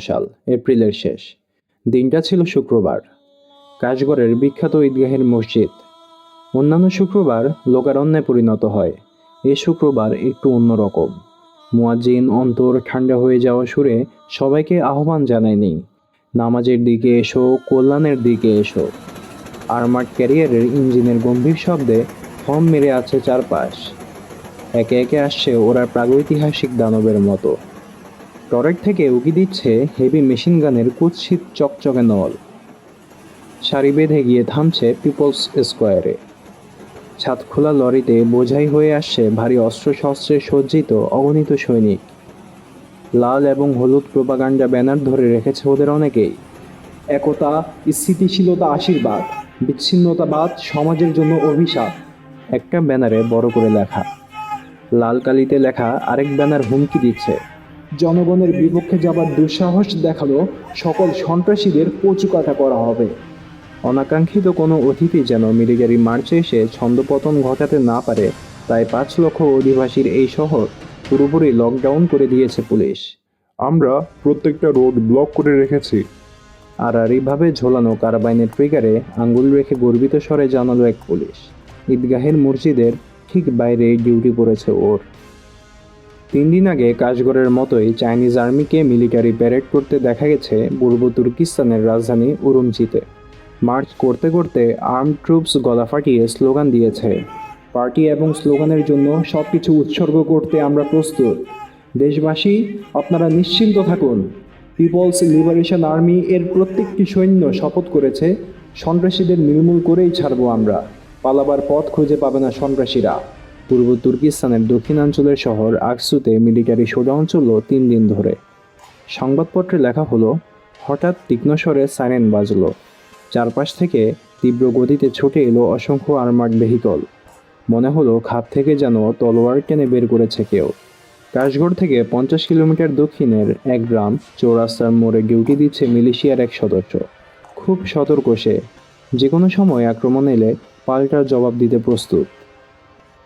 সাল, এপ্রিলের শেষ। দিনটা ছিল শুক্রবার। কাশগড়ের বিখ্যাত ঈদগাহের মসজিদ। অন্যান্য শুক্রবার লোকারণ্যে পরিণত হয়। এ শুক্রবার একটু অন্যরকম মুয়াজ্জিন অন্তর ঠান্ডা হয়ে যাওয়া সুরে সবাইকে আহ্বান জানায়নি। নামাজের দিকে এসো, কল্যাণের দিকে এসো। আর্মার্ড ক্যারিয়ারের ইঞ্জিনের গম্ভীর শব্দে থম মেরে আছে চারপাশ। একে একে আসছে ওরা প্রাগৈতিহাসিক দানবের মতো। টরেট থেকে উকি দিচ্ছে হেভি মেশিন গানের কুৎসিত চকচকে নল। সারি বেঁধে গিয়ে থামছে পিপলস স্কোয়ারে। ছাদ খোলা লরিতে বোঝাই হয়ে আসছে ভারী অস্ত্রশস্ত্রে সজ্জিত অগণিত সৈনিক। লাল এবং হলুদ প্রোপাগান্ডা ব্যানার ধরে রেখেছে ওদের অনেকেই। একতা, স্থিতিশীলতা, আশীর্বাদ, বিচ্ছিন্নতাবাদ, সমাজের জন্য অভিশাপ। একটা ব্যানারে বড় করে লেখা। লাল কালিতে লেখা আরেক ব্যানার হুমকি দিচ্ছে। জনগণের বিপক্ষে যাবার দুঃসাহস দেখাল সকল সন্ত্রাসীদের কচুকাটা করা হবে। অনাকাঙ্ক্ষিত কোনো অতিথি যেন মিলিটারি মার্চে এসে ছন্দপতন ঘটাতে না পারে তাই পাঁচ লক্ষ অধিবাসীর এই শহর পুরোপুরি লকডাউন করে দিয়েছে পুলিশ। আমরা প্রত্যেকটা রোড ব্লক করে রেখেছি। আড়াআড়িভাবে ঝোলানো কারাবাইনের ট্রিগারে আঙ্গুল রেখে গর্বিত স্বরে জানালো এক পুলিশ। ঈদগাহের মসজিদের ঠিক বাইরে ডিউটি পড়েছে ওর। তিন দিন আগে কাশগড়ের মতোই চাইনিজ আর্মিকে মিলিটারি প্যারেড করতে দেখা গেছে পূর্ব তুর্কিস্তানের রাজধানী উরুমচিতে। মার্চ করতে করতে আর্ম ট্রুপস গলা ফাটিয়ে স্লোগান দিয়েছে। পার্টি এবং স্লোগানের জন্য সব কিছু উৎসর্গ করতে আমরা প্রস্তুত। দেশবাসী, আপনারা নিশ্চিন্ত থাকুন। পিপলস লিবারেশন আর্মি এর প্রত্যেকটি সৈন্য শপথ করেছে। সন্ত্রাসীদের নির্মূল করেই ছাড়বো আমরা। পালাবার পথ খুঁজে পাবে না সন্ত্রাসীরা। পূর্ব তুর্কিস্তানের দক্ষিণাঞ্চলের শহর আকসুতে মিলিটারি শোডাউন চলল তিন দিন ধরে। সংবাদপত্রে লেখা হলো, হঠাৎ তীক্ষ্ণ স্বরে সাইরেন বাজলো। চারপাশ থেকে তীব্র গতিতে ছুটে এলো অসংখ্য আর্মার্ড ভেহিকল। মনে হলো খাপ থেকে যেন তলোয়ার টেনে বের করেছে কেউ। কাশগড় থেকে পঞ্চাশ কিলোমিটার দক্ষিণের এক গ্রাম চৌরাস্তার মোড়ে ডিউটি দিচ্ছে মিলিশিয়ার এক সদস্য। খুব সতর্ক সে। যে কোনো সময় আক্রমণ এলে পাল্টার জবাব দিতে প্রস্তুত।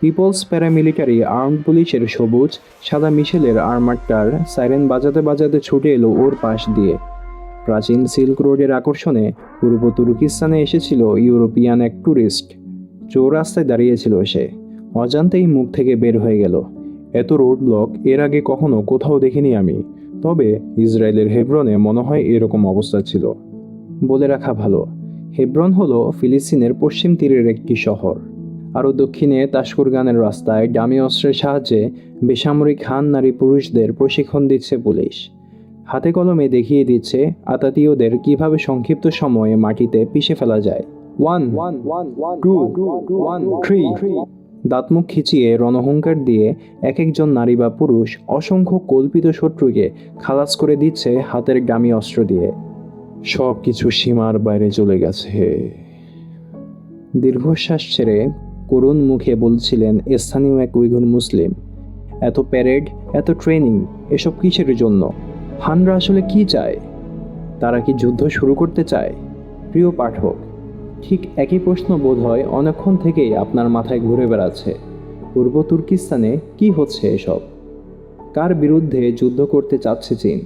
পিপলস প্যারামিলিটারি, আর্মড পুলিশের সবুজ, সাদা মিশেলের আর্মারটার সাইরেন বাজাতে বাজাতে ছুটে এলো ওর পাশ দিয়ে। প্রাচীন সিল্ক রোডের আকর্ষণে পূর্ব তুর্কিস্তানে এসেছিল ইউরোপিয়ান এক ট্যুরিস্ট চৌরাস্তায় দাঁড়িয়েছিল সে। অজান্তেই মুখ থেকে বের হয়ে গেল। এত রোড ব্লক এর আগে কখনো কোথাও দেখিনি আমি। তবে ইসরায়েলের হেব্রনে মনে হয় এরকম অবস্থা ছিল। বলে রাখা ভালো। হেব্রন হলো ফিলিস্তিনের পশ্চিম তীরের একটি শহর। আরও দক্ষিণে তাস্কুরগানের রাস্তায় ডামি অস্ত্রের সাহায্যে বেসামরিক হান নারী পুরুষদের প্রশিক্ষণ দিচ্ছে পুলিশ। হাতে কলমে দেখিয়ে দিচ্ছে আতাতীয়দের কীভাবে সংক্ষিপ্ত সময়ে মাটিতে পিষে ফেলা যায়। One one, three. দাঁতমুখ খিচিয়ে রণহুঙ্কার দিয়ে এক একজন নারী বা পুরুষ অসংখ্য কল্পিত শত্রুকে খালাস করে দিচ্ছে হাতের ডামি অস্ত্র দিয়ে। সব কিছু সীমার বাইরে চলে গেছে। দীর্ঘশ্বাস ছেড়ে করুণ মুখে বলছিলেন, স্থানীয় এক উইঘুর মুসলিম। এত প্যারেড, এত ট্রেনিং, এসব কিসের জন্য? হানরা আসলে কি চায়? তারা কি যুদ্ধ শুরু করতে চায়? প্রিয় পাঠক, ঠিক একই প্রশ্ন বোধ হয় অনেকক্ষণ থেকেই আপনার মাথায় ঘুরে বেড়াচ্ছে। পূর্ব তুর্কিস্তানে কি হচ্ছে এসব? কার বিরুদ্ধে যুদ্ধ করতে চাচ্ছে চীন?